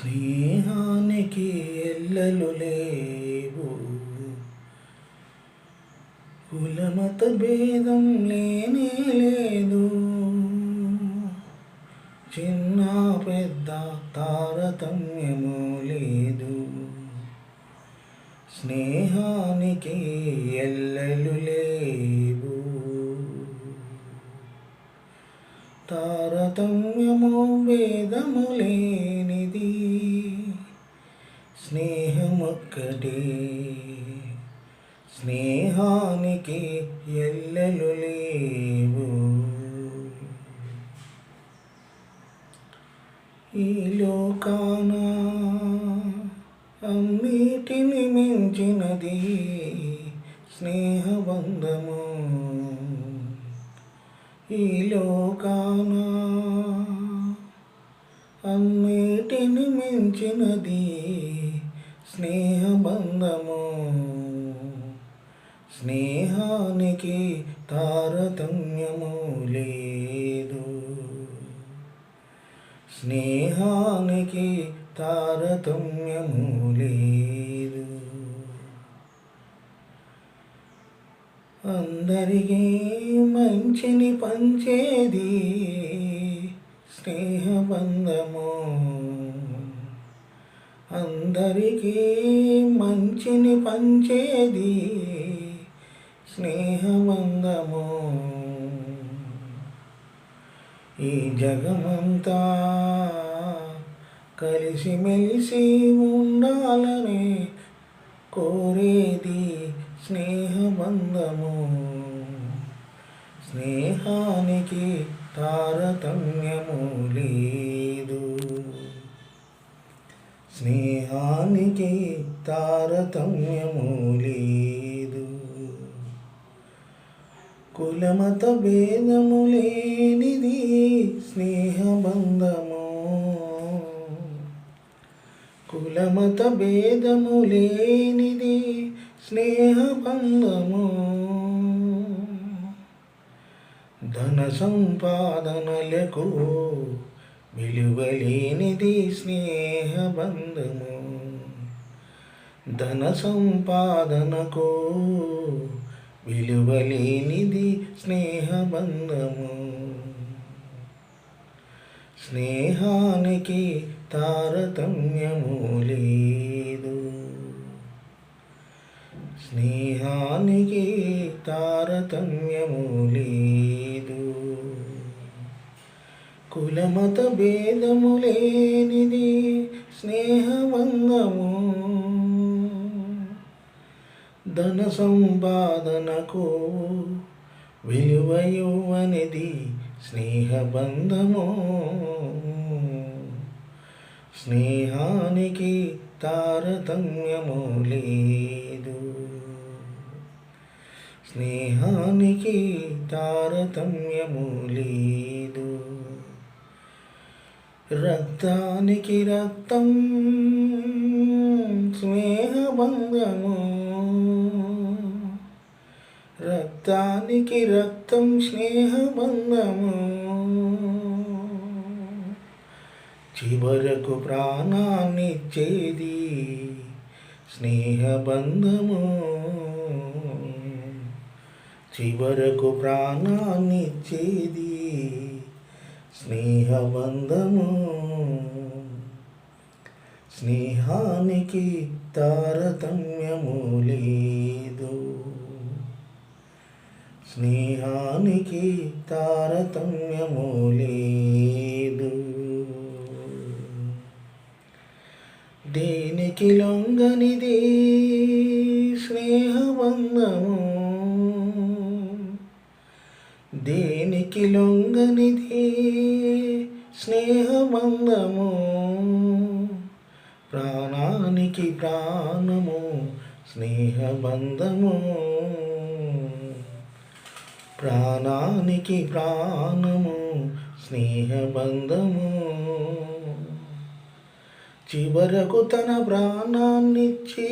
స్నేహానికి ఎల్లలు లేవు. కులమత భేదం లేనే లేదు. చిన్న పెద్ద తారతమ్యము లేదు. స్నేహానికి ఎల్లలు లేవు. తారతమ్యము భేదము లేనిది స్నేహమొక్కటే. స్నేహానికి ఎల్లలు లేవు. ఈ లోకాన అన్నిటిని మించినది స్నేహబంధము. స్నేహానికి తారతమ్యము లేదు. స్నేహానికి తారతమ్యము లేదు. అందరికీ మంచిని పంచేది స్నేహబంధము. అందరికీ మంచిని పంచేది స్నేహబంధము. ఈ జగమంతా కలిసిమెలిసి ఉండాలని కోరే ఆనందము. స్నేహానికి తారతమ్యము లేదు. స్నేహానికి తారతమ్యము లేదు. కులమత భేదము లేనిది స్నేహబంధము. కులమత భేదము లేనిది స్నేహబంధము ధన సంపాదనలకు విలువలేనిది స్నేహబంధము ధన సంపాదనకు విలువలేనిది స్నేహబంధము. స్నేహానికి తారతమ్యము లేదు స్నేహానికి తారతమ్యము లేదు కులమత భేదము లేనిది స్నేహబంధము ధన సంపాదనకు విలువయువనిది స్నేహబంధము స్నేహానికి తారతమ్యము లేదు. స్నేహానికి తారతమ్యము లేదు రక్తానికి రక్తం స్నేహబంధము రక్తానికి రక్తం స్నేహబంధము చివరకు ప్రాణాన్నిచ్చేది స్నేహబంధము చివరకు ప్రాణాన్నిచ్చేది స్నేహబంధము. స్నేహానికి తారతమ్యము లేదు. స్నేహానికి తారతమ్యము లేదు. దేనికి లొంగనిదే? దేనికి లొంగనిది స్నేహబంధము ప్రాణానికి ప్రాణము స్నేహబంధము. ప్రాణానికి ప్రాణము స్నేహబంధము. చివరకు తన ప్రాణాన్నిచ్చి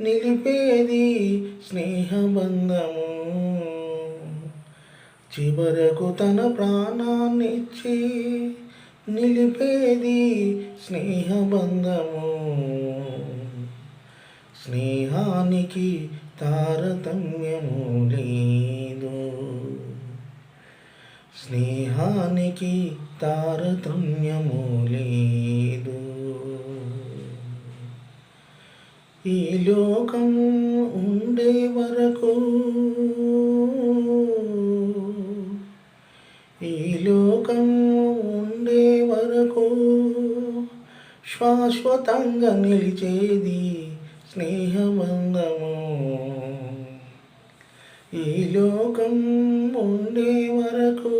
నిలిపేది స్నేహబంధము. చివరకు తన ప్రాణాన్నిచ్చి నిలిపేది స్నేహబంధము. స్నేహానికి తారతమ్యము లేదు. స్నేహానికి తారతమ్యము లేదు. ఈ లోకం ఉండే వరకు శాశ్వతంగా నిలిచేది స్నేహబంధము ఈ లోకం ఉండే వరకు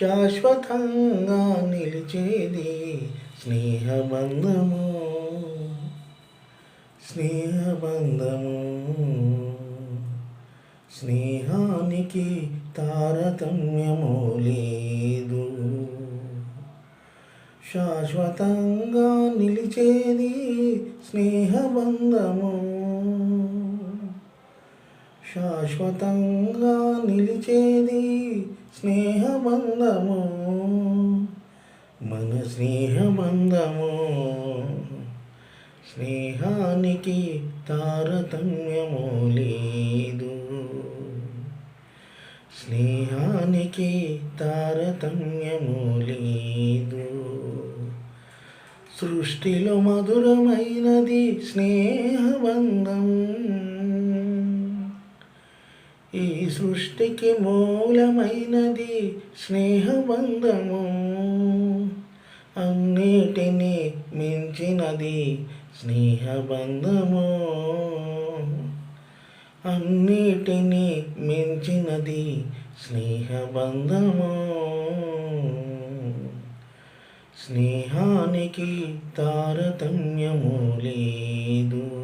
శాశ్వతంగా నిలిచేది స్నేహబంధము. స్నేహబంధము. స్నేహానికి తారతమ్యము లేదు. శాశ్వతంగా నిలిచేది స్నేహబంధము. శాశ్వతంగా నిలిచేది స్నేహబంధము. మన స్నేహబంధము. స్నేహానికి తారతమ్యము లేదు. స్నేహానికి తారతమ్యము లేదు. సృష్టిలో మధురమైనది స్నేహబంధం. ఈ సృష్టికి మూలమైనది స్నేహబంధము. అన్నిటినీ మించినది స్నేహబంధము. అన్నిటినీ మించినది స్నేహబంధము. స్నేహానికి తారతమ్యము లేదు.